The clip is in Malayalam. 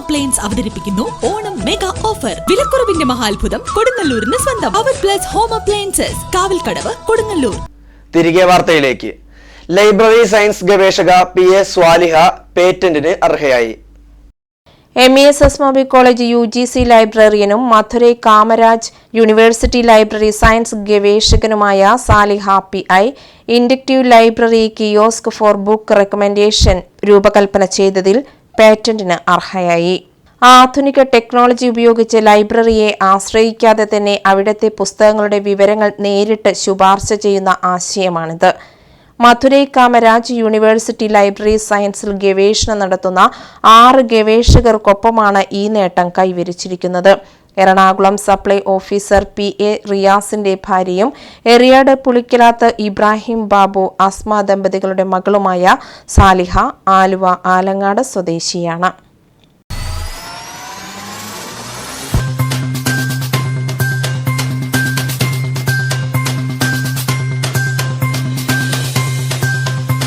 അപ്ലയൻസ് അവതരിപ്പിക്കുന്നു. ഓണം മെഗാ ഓഫർ വിലക്കുറവിന്റെ മഹാത്ഭുതം കൊടുങ്ങല്ലൂരിന് സ്വന്തം. അവർ plus home appliances Kavalkadavu Kodungallur. തിരികെ വാർത്തയിലേക്ക്. ലൈബ്രറി സയൻസ് ഗവേഷക പി എ സ്വാലിഹ പേറ്റന്റിന് അർഹയായി. M E S Asmabi college U G C ലൈബ്രറിയനും Madurai Kamaraj university library science ഗവേഷകനുമായ Saliha P I inductive library kiosk for book recommendation രൂപകൽപ്പന ചെയ്തതിൽ പേറ്റന്റിന് അർഹയായി. ആധുനിക ടെക്നോളജി ഉപയോഗിച്ച് ലൈബ്രറിയെ ആശ്രയിക്കാതെ തന്നെ അവിടുത്തെ പുസ്തകങ്ങളുടെ വിവരങ്ങൾ നേരിട്ട് ശുപാർശ ചെയ്യുന്ന ആശയമാണിത്. മധുരൈ കാമരാജ് യൂണിവേഴ്സിറ്റി ലൈബ്രറി സയൻസിൽ ഗവേഷണം നടത്തുന്ന ആറ് ഗവേഷകർക്കൊപ്പമാണ് ഈ നേട്ടം കൈവരിച്ചിരിക്കുന്നത്. Ernakulam supply officer P A റിയാസിന്റെ ഭാര്യയും എറിയാട് പുളിക്കലാത്ത് ഇബ്രാഹിം ബാബു അസ്മ ദമ്പതികളുടെ മകളുമായ സാലിഹ ആലുവ ആലങ്ങാട് സ്വദേശിയാണ്.